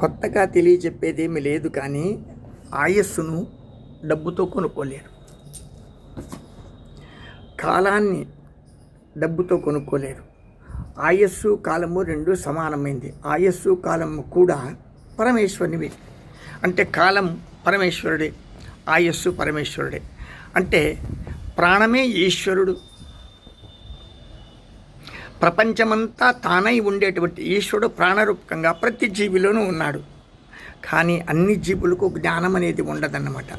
కొత్తగా తెలియచెప్పేది లేదు కానీ ఆయస్సును డబ్బుతో కొనుక్కోలేరు. కాలాన్ని డబ్బుతో కొనుక్కోలేరు. ఆయస్సు కాలము రెండు సమానమైంది. ఆయస్సు కాలము కూడా పరమేశ్వరునివి. అంటే కాలం పరమేశ్వరుడే ఆయస్సు పరమేశ్వరుడే. అంటే ప్రాణమే ఈశ్వరుడు ప్రపంచమంతా తానై ఉండేటువంటి ఈశ్వరుడు ప్రాణరూపకంగా ప్రతి జీవిలోనూ ఉన్నాడు. కానీ అన్ని జీవులకు జ్ఞానం అనేది ఉండదన్నమాట.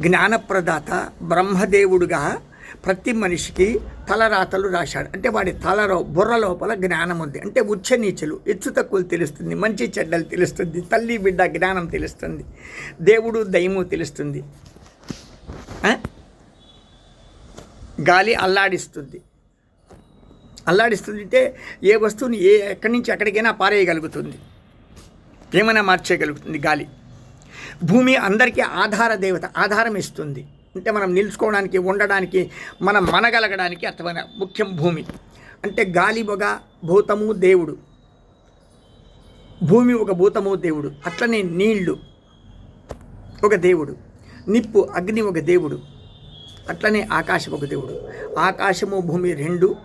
జ్ఞానప్రదాత బ్రహ్మదేవుడుగా ప్రతి మనిషికి తలరాతలు రాశాడు. అంటే వాడి తలలో బుర్ర లోపల జ్ఞానం ఉంది. అంటే ఉచ్చ నీచులు ఎచ్చు తక్కువలు తెలుస్తుంది మంచి చెడ్డలు తెలుస్తుంది తల్లి బిడ్డ జ్ఞానం తెలుస్తుంది దేవుడు దయము తెలుస్తుంది. గాలి అల్లాడిస్తుంది. అల్లాడిస్తుంది అంటే ఏ వస్తువుని ఏ ఎక్కడి నుంచి ఎక్కడికైనా పారేయగలుగుతుంది. ఏమైనా మార్చేయగలుగుతుంది గాలి. భూమి అందరికీ ఆధార దేవత ఆధారం ఇస్తుంది. అంటే మనం నిలుచుకోవడానికి ఉండడానికి మనం మనగలగడానికి అర్థమైన ముఖ్యం భూమి. అంటే గాలి ఒక భూతము దేవుడు. భూమి ఒక భూతము దేవుడు. అట్లనే నీళ్ళు ఒక దేవుడు. నిప్పు అగ్ని ఒక దేవుడు. అట్లనే ఆకాశం ఒక దేవుడు. ఆకాశము భూమి రెండు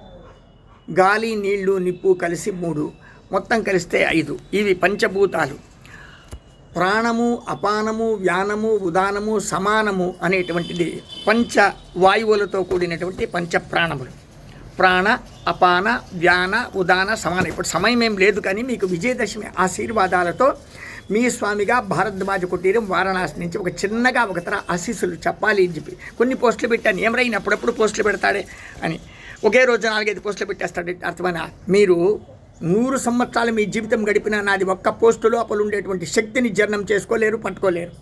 గాలి నీళ్ళు నిప్పు కలిసి మూడు. మొత్తం కలిస్తే ఐదు. ఇవి పంచభూతాలు. ప్రాణము అపానము వ్యానము ఉదానము సమానము అనేటువంటిది పంచ వాయువులతో కూడినటువంటి పంచ ప్రాణములు ప్రాణ అపాన వ్యాన ఉదాన సమాన. ఇప్పుడు సమయం ఏం లేదు కానీ మీకు విజయదశమి ఆశీర్వాదాలతో మీ స్వామిగా భారద్వాజ కుటీరం వారణాసి నుంచి ఒక చిన్నగా ఒక తర ఆశీస్సులు చెప్పాలి అని చెప్పి. కొన్ని పోస్టులు పెట్టాను. ఏమరైనా అప్పుడప్పుడు పోస్టులు పెడతాడే అని. ఒకే రోజు నాలుగైదు పోస్టులు పెట్టేస్తాడు. అర్థమైనా మీరు నూరు సంవత్సరాలు మీ జీవితం గడిపిన నాది ఒక్క పోస్టు లోపల ఉండేటువంటి శక్తిని జీర్ణం చేసుకోలేరు పట్టుకోలేరు.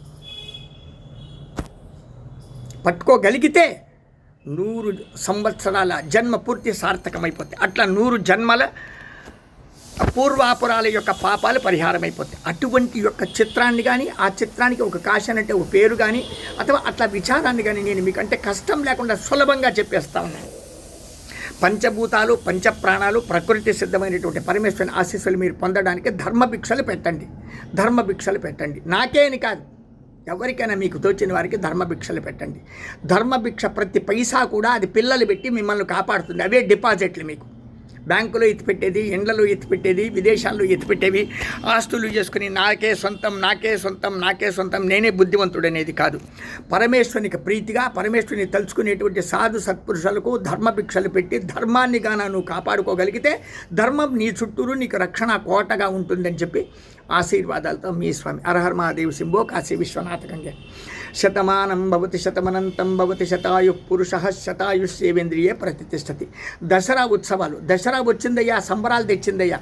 పట్టుకోగలిగితే నూరు సంవత్సరాల జన్మ పూర్తి సార్థకమైపోతాయి. అట్లా నూరు జన్మల పూర్వాపురాల యొక్క పాపాలు పరిహారం అయిపోతాయి అటువంటి యొక్క చిత్రాన్ని కానీ ఆ చిత్రానికి ఒక కాషన్ అంటే ఒక పేరు కానీ అథవా అట్లా విచారాన్ని కానీ నేను మీకు అంటే కష్టం లేకుండా సులభంగా చెప్పేస్తా ఉన్నాను. పంచభూతాలు పంచప్రాణాలు ప్రకృతి సిద్ధమైనటువంటి పరమేశ్వరుని ఆశీస్సులు మీరు పొందడానికి ధర్మభిక్షలు పెట్టండి. ధర్మభిక్షలు పెట్టండి. నాకే అని కాదు. ఎవరికైనా మీకు తోచిన వారికి ధర్మభిక్షలు పెట్టండి. ధర్మభిక్ష ప్రతి పైసా కూడా అది పిల్లలు పెట్టి మిమ్మల్ని కాపాడుతుంది. అవే డిపాజిట్లు మీకు. బ్యాంకులో ఎత్తిపెట్టేది ఎండ్లలో ఎత్తిపెట్టేది విదేశాల్లో ఎత్తిపెట్టేవి ఆస్తులు చేసుకుని నాకే సొంతం నాకే సొంతం నాకే సొంతం నేనే బుద్ధివంతుడు అనేది కాదు. పరమేశ్వరునికి ప్రీతిగా పరమేశ్వరుని తలుచుకునేటువంటి సాధు సత్పురుషులకు ధర్మభిక్షలు పెట్టి ధర్మాన్ని గాన నువ్వు కాపాడుకోగలిగితే ధర్మం నీ చుట్టూరు నీకు రక్షణ కోటగా ఉంటుందని చెప్పి ఆశీర్వాదాలతో మీ స్వామి. అరహర్ మహాదేవ్ సింబో కాశీ విశ్వనాథకంగా శతమానం భవతి శతమనంతం భవతి శతాయు పురుష శతాయుష్యేవేంద్రియే ప్రతిష్టతి దసరా ఉత్సవాలు. దసరా వచ్చిందయ్యా సంబరాలు తెచ్చిందయ్యా.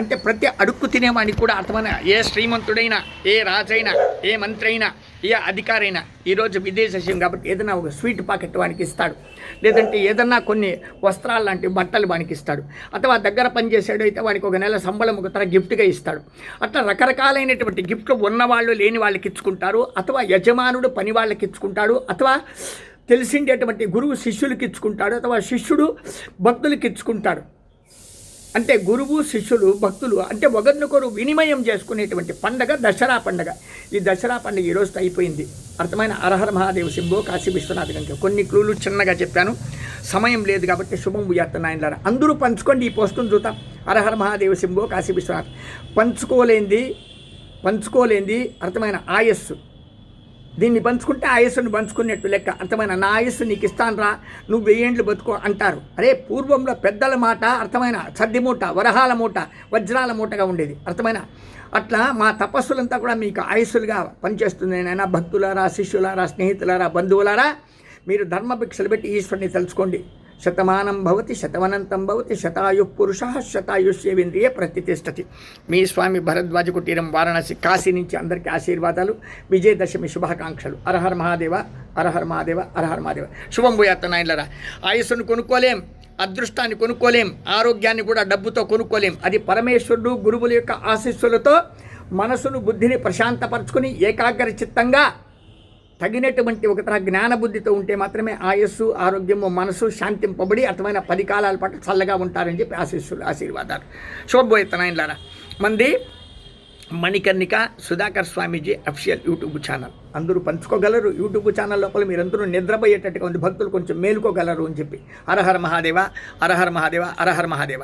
అంటే ప్రతి అడుక్కు తినేవాడికి కూడా అర్థమైన ఏ శ్రీమంతుడైనా ఏ రాజైనా ఏ మంత్రి అయినా ఏ అధికారైనా ఈరోజు విదేశం కాబట్టి ఏదైనా ఒక స్వీట్ పాకెట్ వానికి ఇస్తాడు. లేదంటే ఏదన్నా కొన్ని వస్త్రాలు లాంటి బట్టలు వానికి ఇస్తాడు. అథవా దగ్గర పనిచేసాడు అయితే వానికి ఒక నెల సంబళం ఒక తర గిఫ్ట్గా ఇస్తాడు. అట్లా రకరకాలైనటువంటి గిఫ్ట్లు ఉన్నవాళ్ళు లేని వాళ్ళకి ఇచ్చుకుంటారు. అథవా యజమానుడు పని వాళ్ళకి ఇచ్చుకుంటాడు. అథవా తెలిసిండేటువంటి గురువు శిష్యులకి ఇచ్చుకుంటాడు. అథవా శిష్యుడు భక్తులకి ఇచ్చుకుంటాడు. అంటే గురువు శిష్యులు భక్తులు అంటే ఒకరినొకరు వినిమయం చేసుకునేటువంటి పండగ దసరా పండగ. ఈ దసరా పండగ ఈ అయిపోయింది. అర్థమైన అరహర మహాదేవ్ సింబో కాశీ విశ్వనాథ్ గంగ. కొన్ని క్లూలు చిన్నగా చెప్పాను. సమయం లేదు కాబట్టి శుభం భూయాత్త అందరూ పంచుకోండి ఈ పోస్టును చూద్దాం. అరహర మహాదేవ సింబో కాశీ విశ్వనాథ్. పంచుకోలేంది పంచుకోలేంది అర్థమైన ఆయస్సు. దీన్ని పంచుకుంటే ఆయస్సును పంచుకున్నట్టు లెక్క. అర్థమైన నా ఆయుస్సు నీకు ఇస్తానరా నువ్వు వెయ్యేండ్లు బతుకో అంటారు. అరే పూర్వంలో పెద్దల మాట అర్థమైన? సర్ది మూట వరహాల మూట వజ్రాల మూటగా ఉండేది. అర్థమైన? అట్లా మా తపస్సులంతా కూడా మీకు ఆయుస్సులుగా పనిచేస్తుంది నాయన భక్తులారా శిష్యులారా స్నేహితులారా బంధువులారా మీరు ధర్మభిక్షలు పెట్టి ఈశ్వరుని తెలుసుకోండి. శతమానం భవతి శతవనంతం భవతి శతాయు పురుష శతాయుష్యేంద్రియ ప్రతిష్టతి మీ స్వామి భరద్వాజ కుటీరం వారణాసి కాశీ నుంచి అందరికీ ఆశీర్వాదాలు విజయదశమి శుభాకాంక్షలు. అరహర్ మహాదేవ అరహర్ మహాదేవ అరహర్ మహాదేవ. శుభం పోయాత్త నాయనలరా. ఆయుస్సును కొనుక్కోలేం అదృష్టాన్ని కొనుక్కోలేం ఆరోగ్యాన్ని కూడా డబ్బుతో కొనుక్కోలేం. అది పరమేశ్వరుడు గురువుల యొక్క ఆశీస్సులతో మనసును బుద్ధిని ప్రశాంతపరచుకుని ఏకాగ్ర చిత్తంగా తగినటువంటి ఒక తర జ్ఞానబుద్ధితో ఉంటే మాత్రమే ఆయస్సు ఆరోగ్యము మనసు శాంతింపబడి అర్థమైన పది కాలాల పాటు చల్లగా ఉంటారని చెప్పి ఆశీస్సులు ఆశీర్వాదాలు. శుభోయతనాయనలారా మంది Manikarnika Sudhakar Swamiji official YouTube channel. అందరూ పంచుకోగలరు. యూట్యూబ్ ఛానల్ లోపల మీరందరూ నిద్రపోయేటట్టుగా ఉంది. భక్తులు కొంచెం మేలుకోగలరు అని చెప్పి. హరహర మహాదేవ హరహర మహాదేవ హరహర మహాదేవ.